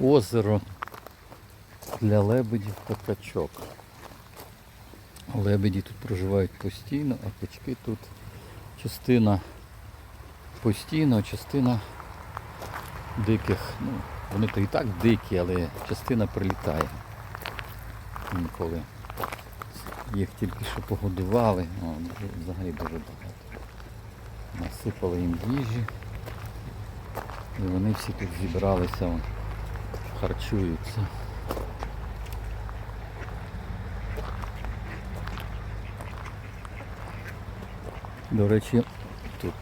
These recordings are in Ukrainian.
озеро для лебедів та качок. Лебеді тут проживають постійно, а качки тут частина постійно, а частина диких. Ну, вони то і так дикі, але частина прилітає. Інколи їх тільки що погодували, О, взагалі дуже багато. Насипали їм їжі. І вони всі тут зібралися, харчуються. До речі, тут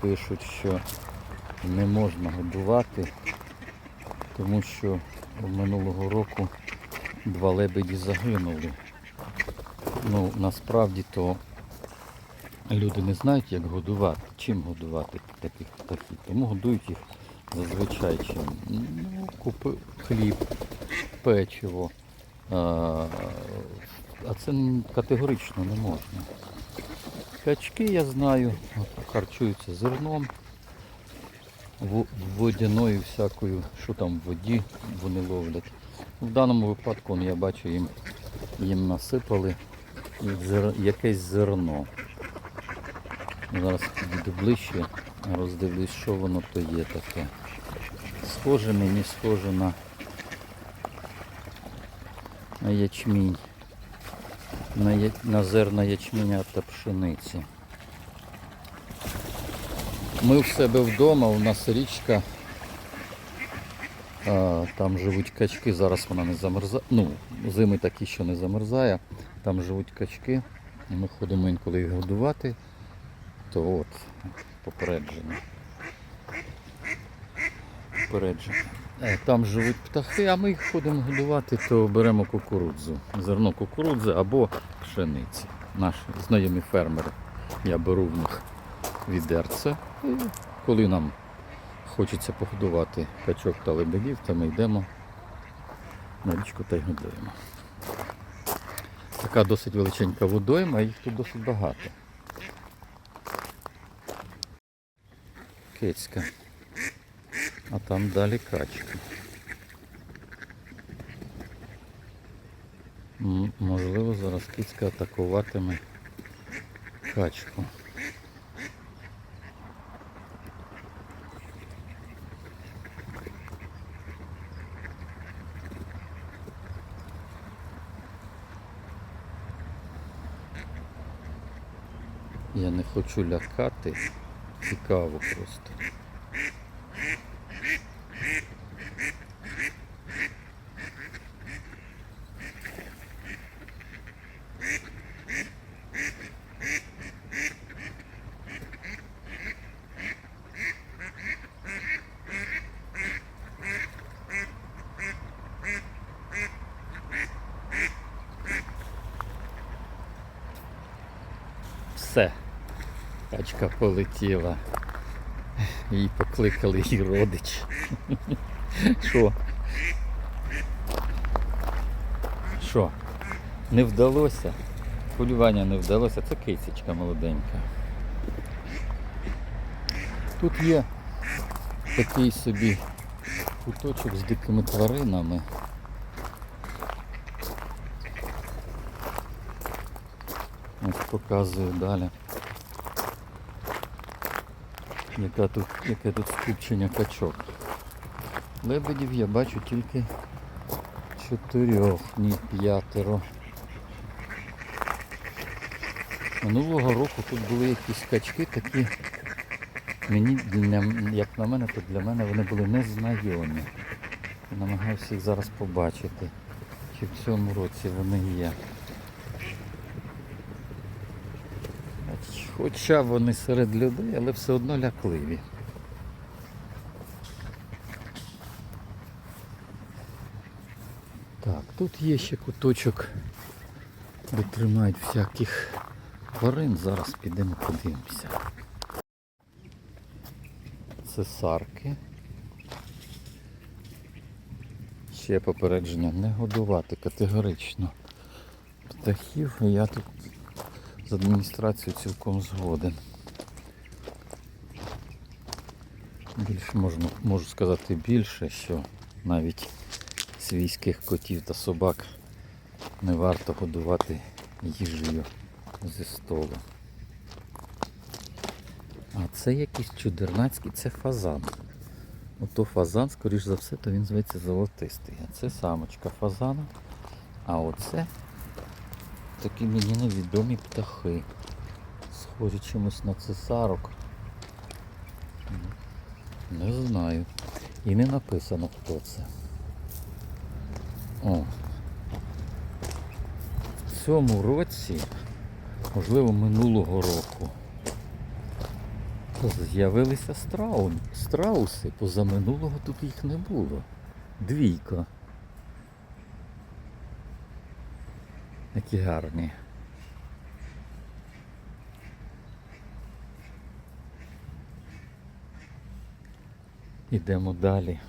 пишуть, що не можна годувати, тому що минулого року два лебеді загинули. Ну, насправді то люди не знають, як годувати, чим годувати таких птахів. Тому годують їх зазвичай чим. Ну, купи хліб, печиво. А, а це категорично не можна. Качки, я знаю, харчуються зерном, водяною всякою, що там в воді вони ловлять. В даному випадку я бачу, їм, їм насипали якесь зерно. Зараз підійду ближче, роздивлюсь, що воно то є таке. Схоже мені, схоже на, на ячмінь. На, я- на зерна ячменя та пшениці. Ми в себе вдома, у нас річка, а, там живуть качки, зараз вона не замерзає. Ну, зими такі, що не замерзає. Там живуть качки. Ми ходимо інколи їх годувати, то от, попередження. Попередження. Е, Там живуть птахи, а ми їх ходимо годувати, то беремо кукурудзу. Зерно кукурудзи або пшениці. Наші знайомі фермери. Я беру в них відерце. І коли нам хочеться погодувати качок та лебедів, то ми йдемо на річку та й годуємо. Така досить величенька водойма, їх тут досить багато. Кицька. А там далі качка. Можливо, зараз кицька атакуватиме качку. Я не хочу лякати. Цікаво просто. Все. Качка полетіла. Її покликали її родич. Що? Що? Не вдалося? Полювання не вдалося. Це кисечка молоденька. Тут є такий собі куточок з дикими тваринами. Ось показую далі. Яка тут, яке тут скупчення качок. Лебедів я бачу тільки чотирьох, ні п'ятеро. Минулого року тут були якісь качки такі, мені, як на мене, то для мене вони були незнайомі. Намагаюся їх зараз побачити, чи в цьому році вони є. Хоча вони серед людей, але все одно лякливі. Так, тут є ще куточок, де тримають всяких тварин. Зараз підемо подивимося. Це сарки. Ще попередження не годувати категорично птахів. Я тут з адміністрацією цілком згоден. Більше можна, можу сказати більше, що навіть свійських котів та собак не варто годувати їжею зі столу. А це якийсь чудернацький, це фазан. Ото фазан, скоріш за все, то він зветься золотистий. А це самочка фазана. А оце такі мені невідомі птахи. Схожі чимось на цесарок. Не знаю. І не написано хто це. О. В цьому році, можливо, минулого року, з'явилися страу... страуси. Позаминулого тут їх не було. Двійка. Які гарні. Ідемо далі.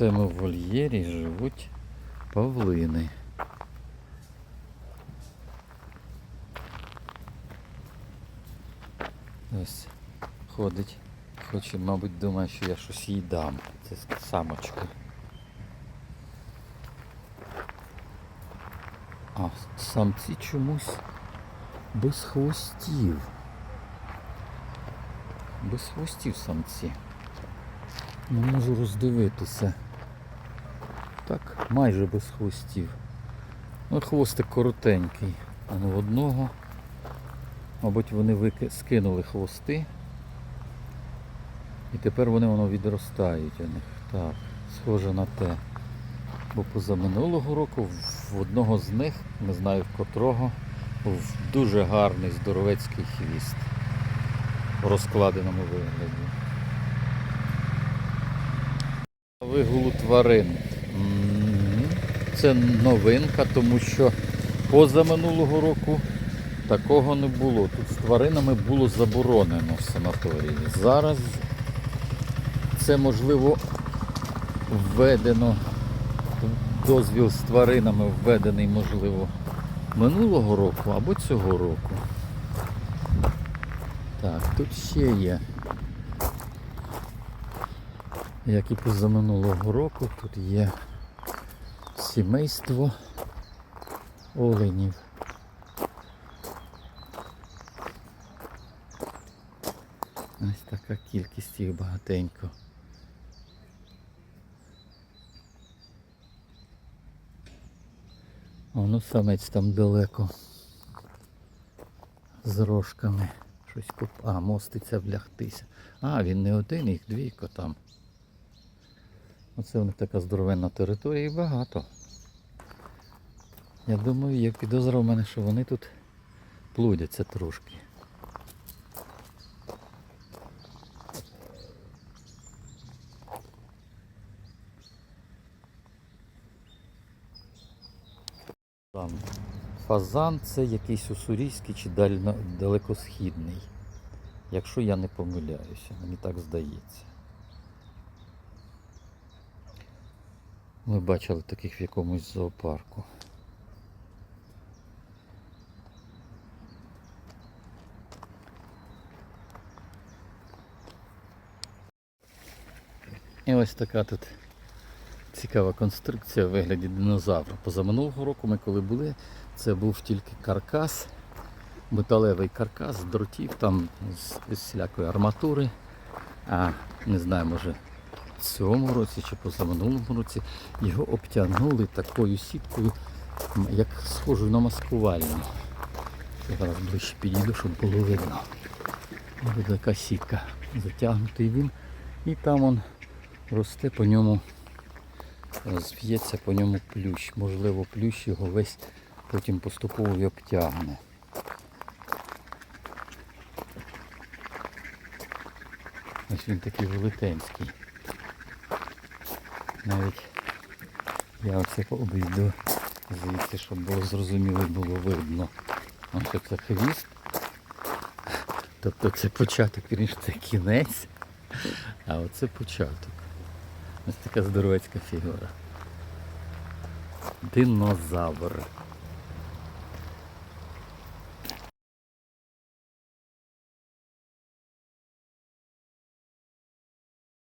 Цьому вольєрі живуть павлини. Ось ходить. Хоче, мабуть, думає, що я щось їй дам. Це самочка. А самці чомусь без хвостів. Без хвостів самці. Не можу роздивитися. Так, майже без хвостів. Ну, хвостик коротенький. А ну, в одного. Мабуть, вони вики... скинули хвости. І тепер вони воно відростають у них. Так, схоже на те. Бо позаминулого року в одного з них, не знаю в котрого, був дуже гарний здоровецький хвіст в розкладеному вигляді. Вигулу тварин. Це новинка, тому що позаминулого року такого не було. Тут з тваринами було заборонено в санаторії. Зараз це можливо введено, дозвіл з тваринами введений, можливо, минулого року або цього року. Так, тут ще є. Як і позаминулого року, тут є сімейство оленів. Ось така кількість їх багатенько. Воно самець там далеко. З рожками. Щось куп... А, моститься влягтися. А, він не один, їх двійко там. Оце в них така здоровенна територія і багато. Я думаю, є підозра в мене, що вони тут плодяться трошки. Фазан. Це якийсь уссурійський чи далекосхідний. Якщо я не помиляюся, мені так здається. Ми бачили таких в якомусь зоопарку. І ось така тут цікава конструкція в вигляді динозавра. Позаминулого року ми коли були, це був тільки каркас, металевий каркас з дротів, там з, всілякої арматури. А не знаю, може цьому році чи позаминулому році його обтягнули такою сіткою, як схожою на маскувальну. Я зараз ближче підійду, щоб було видно. Ось така сітка. Затягнутий він. І там он росте по ньому, зв'ється по ньому плющ. Можливо, плющ його весь потім поступово і обтягне. Ось він такий велетенський. Навіть я оце обійду звідси, щоб було зрозуміло було видно. Ось це хвіст. Тобто це початок, вірніше, це кінець. А оце початок. Ось така здоровецька фігура. Динозавр.